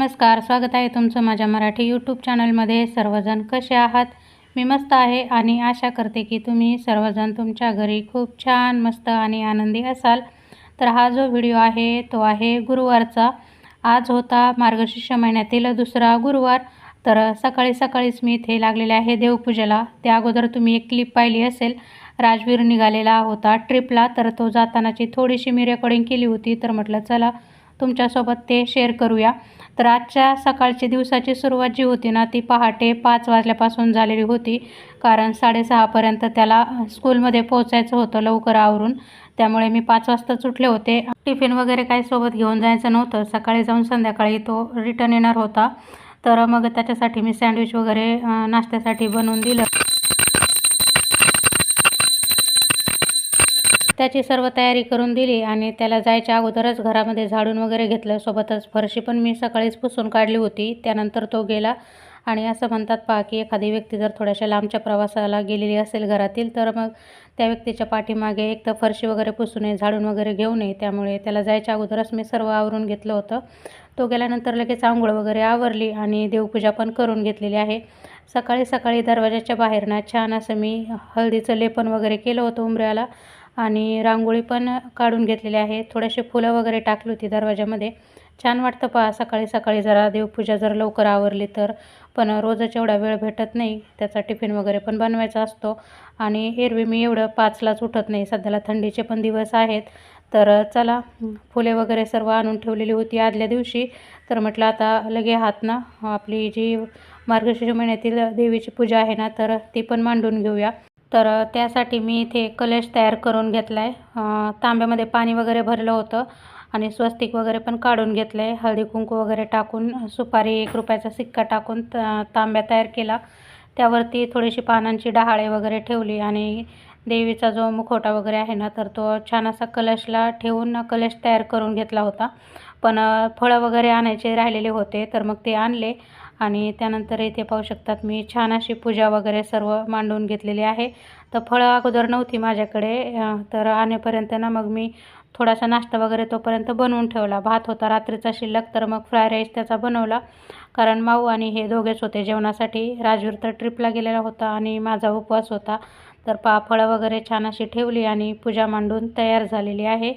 नमस्कार स्वागत आहे तुमचं माझ्या मराठी यूट्यूब चॅनलमध्ये सर्वजण कसे आहात? मी मस्त आहे आणि आशा करते की तुम्ही सर्वजण तुमच्या घरी खूप छान मस्त आणि आनंदी असाल. तर हा जो व्हिडिओ आहे तो आहे गुरुवारचा. आज होता मार्गशीर्ष महिन्यातील दुसरा गुरुवार. तर सकाळी सकाळीच मी इथे लागलेले आहे देवपूजेला. त्या अगोदर तुम्ही एक क्लिप पाहिली असेल. राजवीर निघालेला होता ट्रिपला तर तो जातानाची थोडीशी मी रेकॉर्डिंग केली होती. तर म्हटलं चला तुमच्यासोबत ते शेअर करूया. तर आजच्या सकाळची दिवसाची सुरुवात जी होती ना ती पहाटे पाच वाजल्यापासून झालेली होती. कारण साडेसहापर्यंत त्याला स्कूलमध्ये पोहोचायचं होतं लवकर आवरून. त्यामुळे मी पाच वाजता सुटले होते. टिफिन वगैरे काही सोबत घेऊन जायचं नव्हतं. सकाळी जाऊन संध्याकाळी तो रिटर्न येणार होता. तर मग त्याच्यासाठी मी सँडविच वगैरे नाश्त्यासाठी बनवून दिलं. त्याची सर्व तयारी करून दिली आणि त्याला जायच्या अगोदरच घरामध्ये झाडून वगैरे घेतलं. सोबतच फरशी पण मी सकाळीच पुसून काढली होती. त्यानंतर तो गेला आणि असं म्हणतात पहा की एखादी व्यक्ती जर थोड्याशा लांबच्या प्रवासाला गेलेली असेल घरातील तर मग त्या व्यक्तीच्या पाठीमागे एक तर फरशी वगैरे पुसू नये झाडून वगैरे घेऊ नये. त्यामुळे त्याला जायच्या अगोदरच मी सर्व आवरून घेतलं होतं. तो गेल्यानंतर लगेच आंघोळ वगैरे आवरली आणि देवपूजा पण करून घेतलेली आहे. सकाळी सकाळी दरवाजाच्या बाहेर ना छान असं मी हळदीचं लेपन वगैरे केलं होतं उंबऱ्याला आणि रांगोळी पण काढून घेतलेली आहे. थोडेसे फुलं वगैरे टाकली होती दरवाजामध्ये. छान वाटतं पहा सकाळी सकाळी जरा देवपूजा जर लवकर आवरली तर. पण रोजच एवढा वेळ भेटत नाही. त्याचा टिफिन वगैरे पण बनवायचा असतो. आणि एरवी मी एवढं पाचलाच उठत नाही. सध्याला थंडीचे पण दिवस आहेत. तर चला फुले वगैरे सर्व आणून ठेवलेली होती आदल्या दिवशी. तर म्हटलं आता लगे हात ना आपली जी मार्गशीर्ष महिन्यातील देवीची पूजा आहे ना तर ती पण मांडून घेऊया. तर त्यासाठी मी इथे कलश तयार करून घेतला आहे तांब्यामध्ये पाणी वगैरे भरलं होतं आणि स्वस्तिक वगैरे पण काढून घेतलं आहे हळदी कुंकू वगैरे टाकून सुपारी एक रुपयाचा सिक्का टाकून त तांब्या तयार केला. त्यावरती थोडीशी पानांची डहाळे वगैरे ठेवली आणि देवीचा जो मुखवटा वगैरे आहे ना तर तो छान असा कलशला ठेवून कलश तयार करून घेतला होता. पण फळं वगैरे आणायचे राहिलेले होते तर मग ते आणले. आणि त्यानंतर इथे पाहू शकतात मी छान अशी पूजा वगैरे सर्व मांडून घेतलेली आहे. तर फळं अगोदर नव्हती माझ्याकडे तर आणेपर्यंत ना मग मी थोडासा नाश्ता वगैरे तोपर्यंत बनवून ठेवला. भात होता रात्रीचा शिल्लक तर मग फ्राय राईस त्याचा बनवला. कारण माऊ आणि हे दोघेच होते जेवणासाठी. राजवीर तर ट्रिपला गेलेला होता आणि माझा उपवास होता. तर पा फळं वगैरे छान अशी ठेवली आणि पूजा मांडून तयार झालेली आहे.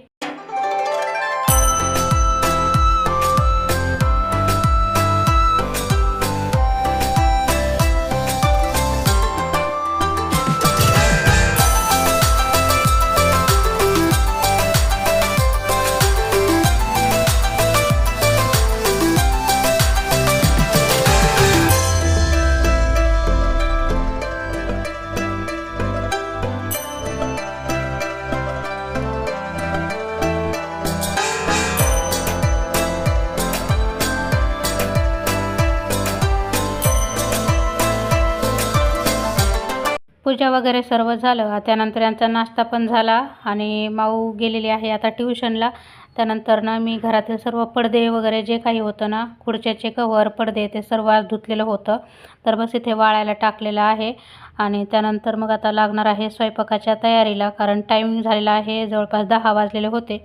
पूजा वगैरे सर्व झालं. त्यानंतर यांचा नाश्ता पण झाला आणि माऊ गेलेली आहे आता ट्युशनला. त्यानंतर ना मी घरातील सर्व पडदे वगैरे जे काही होतं ना खुर्च्याचे कव्हर पडदे ते सर्व आज धुतलेलं होतं. तर बस इथे वाळायला टाकलेलं आहे आणि त्यानंतर मग आता लागणार आहे स्वयंपाकाच्या तयारीला कारण टाईम झालेला आहे जवळपास दहा वाजलेले होते.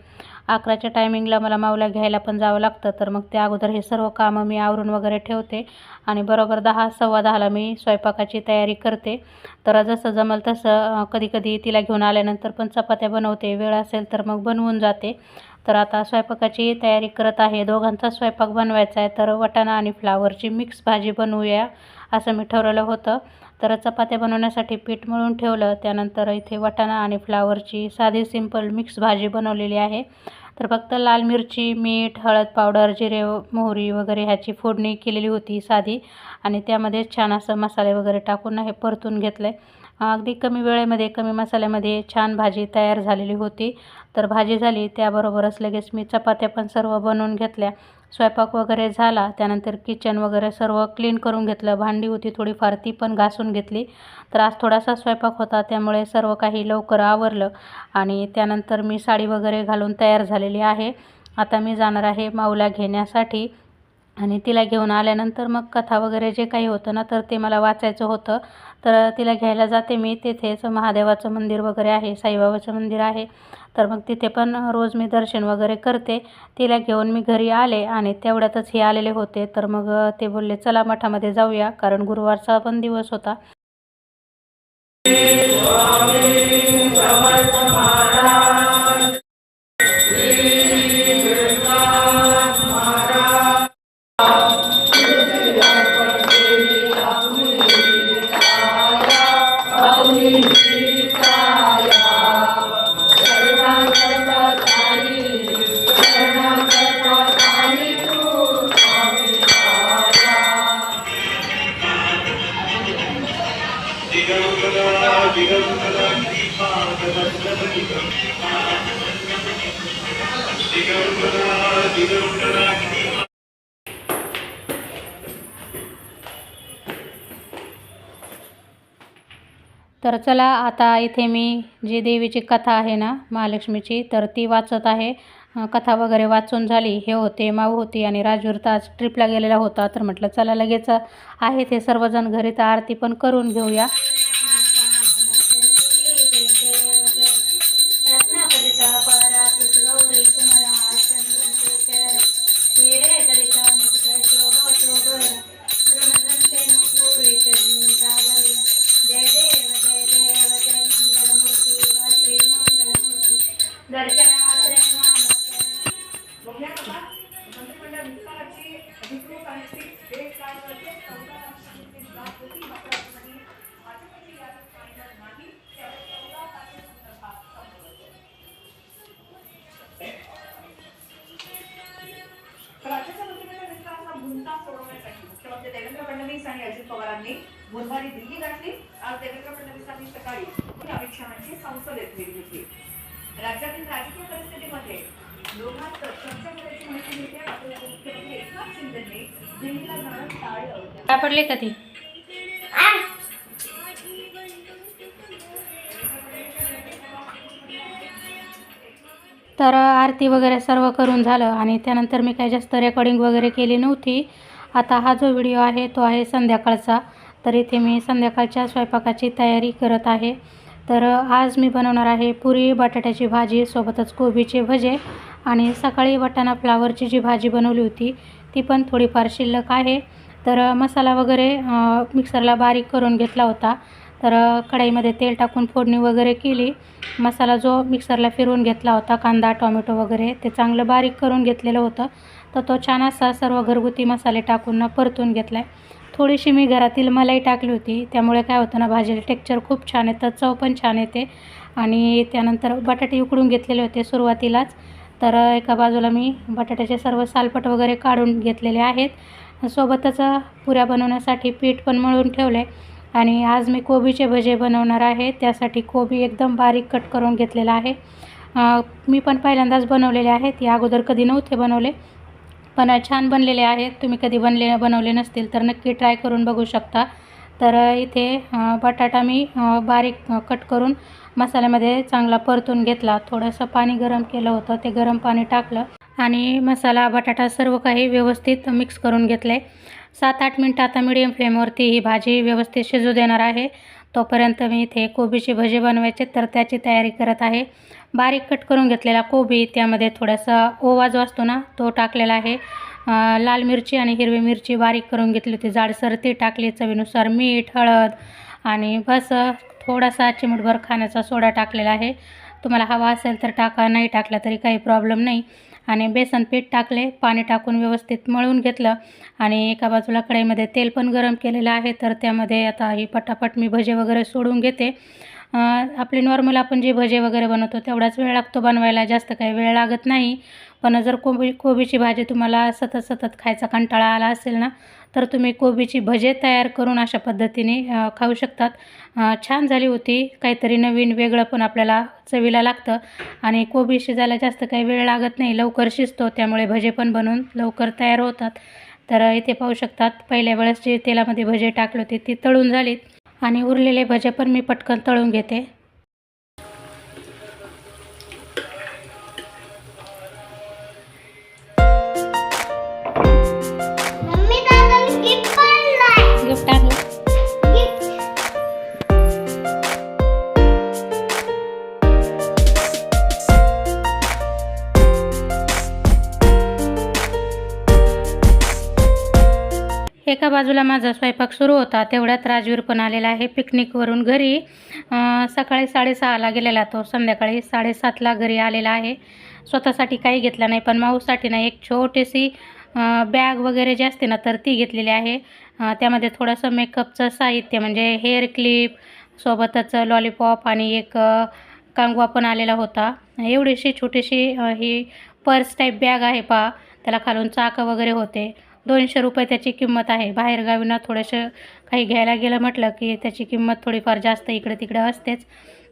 अकराच्या टायमिंगला मला माऊला घ्यायला पण जावं लागतं. तर मग त्या अगोदर हे सर्व कामं मी आवरून वगैरे ठेवते. आणि बरोबर दहा सव्वा दहाला मी स्वयंपाकाची तयारी करते. तर जसं जमल तसं कधी कधी तिला घेऊन आल्यानंतर पण चपात्या बनवते. वेळ असेल तर मग बनवून जाते. तर आता स्वयंपाकाची तयारी करत आहे. दोघांचा स्वयंपाक बनवायचा आहे. तर वटाणा आणि फ्लावरची मिक्स भाजी बनवूया असं मी ठरवलं होतं. तर चपात्या बनवण्यासाठी पीठ मळून ठेवलं. त्यानंतर इथे वटाणा आणि फ्लावरची साधी सिंपल मिक्स भाजी बनवलेली आहे. तर फक्त लाल मिरची मीठ हळद पावडर जिरे मोहरी वगैरे ह्याची फोडणी केलेली होती साधी. आणि त्यामध्ये छान असं मसाले वगैरे टाकून हे परतून घेतलं. आहे अगदी कमी वेळेमध्ये कमी मसाल्यामध्ये छान भाजी तयार झालेली होती. तर भाजी झाली त्याबरोबरच लगेच मी चपात्या पण सर्व बनवून घेतल्या. स्वयंपाक वगैरे झाला त्यानंतर किचन वगैरे सर्व क्लीन करून घेतलं भांडी होती थोडीफार ती पण घासून घेतली. तर आज थोडासा स्वयंपाक होता त्यामुळे सर्व काही लवकर आवरलं आणि त्यानंतर मी साडी वगैरे घालून तयार झालेली आहे. आता मी जाणार आहे माऊला घेण्यासाठी. आणि तिला घेऊन आल्यानंतर मग कथा वगैरे जे काही होतं ना तर ते मला वाचायचं होतं तर तिला घ्यायला जाते मी तिथेच महादेवाचं मंदिर वगैरे आहे साईबाबाचं मंदिर आहे तर मग तिथे पण रोज मी दर्शन वगैरे करते तिला घेऊन मी घरी आले आणि तेवढ्यातच हे आलेले होते तर मग ते बोलले चला मठामध्ये जाऊया कारण गुरुवारचा पण दिवस होता तर चला आता इथे मी जी देवीची कथा आहे ना महालक्ष्मीची तर ती वाचत आहे. कथा वगैरे वाचून झाली. हे होते माऊ होती आणि राजूर तर आज ट्रिपला गेलेला होता. तर म्हटलं चला लगेच आहे ते सर्वजण घरी. तर आरती पण करून घेऊया. बुधवारी दिल्ली गाठली. आज देवेंद्र फडणवीसांनी सकाळी अमित शहाची संसदेत भेट घेतली. राज्यातील राजकीय परिस्थितीमध्ये दोघांत चर्चा करायची माहिती मिळते. मात्र उपमुख्यमंत्री एकनाथ शिंदेंनी दिल्लीला जाणं टाळलं काय पडले का ती तर आरती वगैरे सर्व करून झालं आणि त्यानंतर मी काही जास्त रेकॉर्डिंग वगैरे केली नव्हती. आता हा जो व्हिडिओ आहे तो आहे संध्याकाळचा. तर इथे मी संध्याकाळच्या स्वयंपाकाची तयारी करत आहे. तर आज मी बनवणार आहे पुरी बटाट्याची भाजी सोबतच कोबीचे भजे आणि सकाळी वाटाणा फ्लावरची जी भाजी बनवली होती ती पण थोडीफार शिल्लक आहे. तर मसाला वगैरे मिक्सरला बारीक करून घेतला होता. तर कढईमध्ये तेल टाकून फोडणी वगैरे केली. मसाला जो मिक्सरला फिरवून घेतला होता कांदा टोमॅटो वगैरे ते चांगलं बारीक करून घेतलेलं होतं. तर तो छान असा सर्व घरगुती मसाले टाकून परतून घेतला आहे थोडीशी मी घरातील मलाई टाकली होती. त्यामुळे काय होतं ना भाजीला टेक्चर खूप छान येतं चव पण छान येते. आणि त्यानंतर बटाटे उकडून घेतलेले होते सुरुवातीलाच. तर एका बाजूला मी बटाट्याचे सर्व सालपट वगैरे काढून घेतलेले आहेत. सोबतच पुऱ्या बनवण्यासाठी पीठ पण मळून ठेवले आणि आज मी कोबीचे भजे बनवणार आहे. त्यासाठी कोबी एकदम बारीक कट करून घेतलेला आहे. मी पण पहिल्यांदाच बनवलेले आहेत. या अगोदर कधी नव्हते बनवले. पण छान बनलेले आहेत. तुम्ही कधी बनले बनवले नसतील तर नक्की ट्राय करून बघू शकता. तर इथे बटाटा मी बारीक कट करून मसाल्यामध्ये चांगला परतून घेतला. थोडंसं पाणी गरम केलं होतं ते गरम पाणी टाकलं आणि मसाला बटाटा सर्व काही व्यवस्थित मिक्स करून घेतलं. आहे सात आठ मिनटं आता मिडियम फ्लेमवरती ही भाजी व्यवस्थित शिजू देणार आहे. तोपर्यंत मी इथे कोबीची भजे बनवायचे तर त्याची तयारी करत आहे. बारीक कट करून घेतलेला कोबी त्यामध्ये थोडासा ओवा जो असतो ना तो टाकलेला आहे. लाल मिरची आणि हिरवी मिरची बारीक करून घेतली होती. जाडसर ती टाकली चवीनुसार मीठ हळद आणि बस थोडासा चिमटभर खाण्याचा सोडा टाकलेला आहे. तुम्हाला हवा असेल तर टाका नाही टाकला तरी काही प्रॉब्लेम नाही. आणि बेसन पीठ टाकले पाणी टाकून व्यवस्थित मळून घेतलं आणि एका बाजूला कढईमध्ये तेल पण गरम केलेलं आहे. तर त्यामध्ये आता ही पटापट मी भजे वगैरे सोडून घेते. आपले आपली नॉर्मल आपण जे भजे वगैरे बनवतो तेवढाच वेळ लागतो बनवायला जास्त काही वेळ लागत नाही. पण जर कोबी कोबीची भाजी तुम्हाला सतत सतत खायचा कंटाळा आला असेल ना तर तुम्ही कोबीची भजे तयार करून अशा पद्धतीने खाऊ शकतात. छान झाली होती. काहीतरी नवीन वेगळं पण आपल्याला चवीला लागतं. आणि कोबी शिजायला जास्त काही वेळ लागत नाही. लवकर शिजतो. त्यामुळे भजे पण बनवून लवकर तयार होतात. तर इथे पाहू शकतात. पहिल्या वेळेस जे तेलामध्ये भजे टाकले होते ती तळून झालीत. आणि उरलेले भजे पण मी पटकन तळून घेते. एका बाजूला माझा स्वयंपाक सुरू होता तेवढ्यात राजवीर पण आलेला आहे पिकनिकवरून घरी. सकाळी साडेसहाला गेलेला तो संध्याकाळी साडेसातला घरी आलेला आहे. स्वतःसाठी काही घेतलं नाही पण माऊसाठी ना एक छोटीशी बॅग वगैरे जी असते ना तर ती घेतलेली आहे. त्यामध्ये थोडंसं मेकअपचं साहित्य म्हणजे हेअर क्लिप सोबतच लॉलीपॉप आणि एक कांगवा पण आलेला होता. एवढीशी छोटीशी ही पर्स टाईप बॅग आहे पहा त्याला खालून चाकं वगैरे होते. दोनशे रुपये त्याची किंमत आहे. बाहेरगावी ना थोडंसं काही घ्यायला गेलं म्हटलं की त्याची किंमत थोडीफार जास्त इकडे तिकडे असतेच.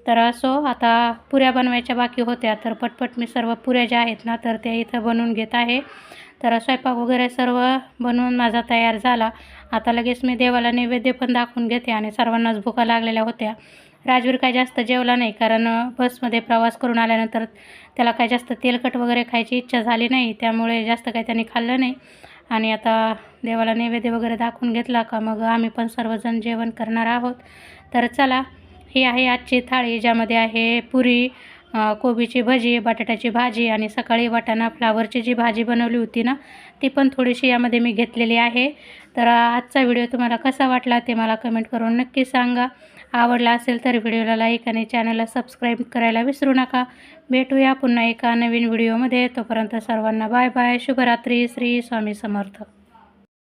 तर असो आता पुऱ्या बनवायच्या बाकी होत्या तर पटपट मी सर्व पुऱ्या ज्या आहेत ना तर त्या इथं बनवून घेत आहे. तर स्वयंपाक वगैरे सर्व बनवून माझा तयार झाला. आता लगेच मी देवाला नैवेद्य पण दाखवून घेते आणि सर्वांनाच भुका लागलेल्या होत्या. राजवीर काय जास्त जेवला नाही कारण बसमध्ये प्रवास करून आल्यानंतर त्याला काय जास्त तेलकट वगैरे खायची इच्छा झाली नाही त्यामुळे जास्त काही त्यांनी खाल्लं नाही. आणि आता देवाला नैवेद्य वगैरे दाखवून घेतला का मग आम्ही पण सर्वजण जेवण करणार आहोत. तर चला ही आहे आजची थाळी ज्यामध्ये आहे पुरी कोबीची भजी बटाट्याची भाजी आणि सकाळी वाटाणा फ्लावरची जी भाजी बनवली होती ना ती पण थोडीशी यामध्ये मी घेतलेली आहे. तर आजचा व्हिडिओ तुम्हाला कसा वाटला ते मला कमेंट करून नक्की सांगा. आवडला असेल तर व्हिडिओला लाईक आणि चॅनलला सबस्क्राईब करायला विसरू नका. भेटूया पुन्हा एका नवीन व्हिडिओमध्ये तोपर्यंत सर्वांना बाय बाय शुभरात्री. श्री स्वामी समर्थ.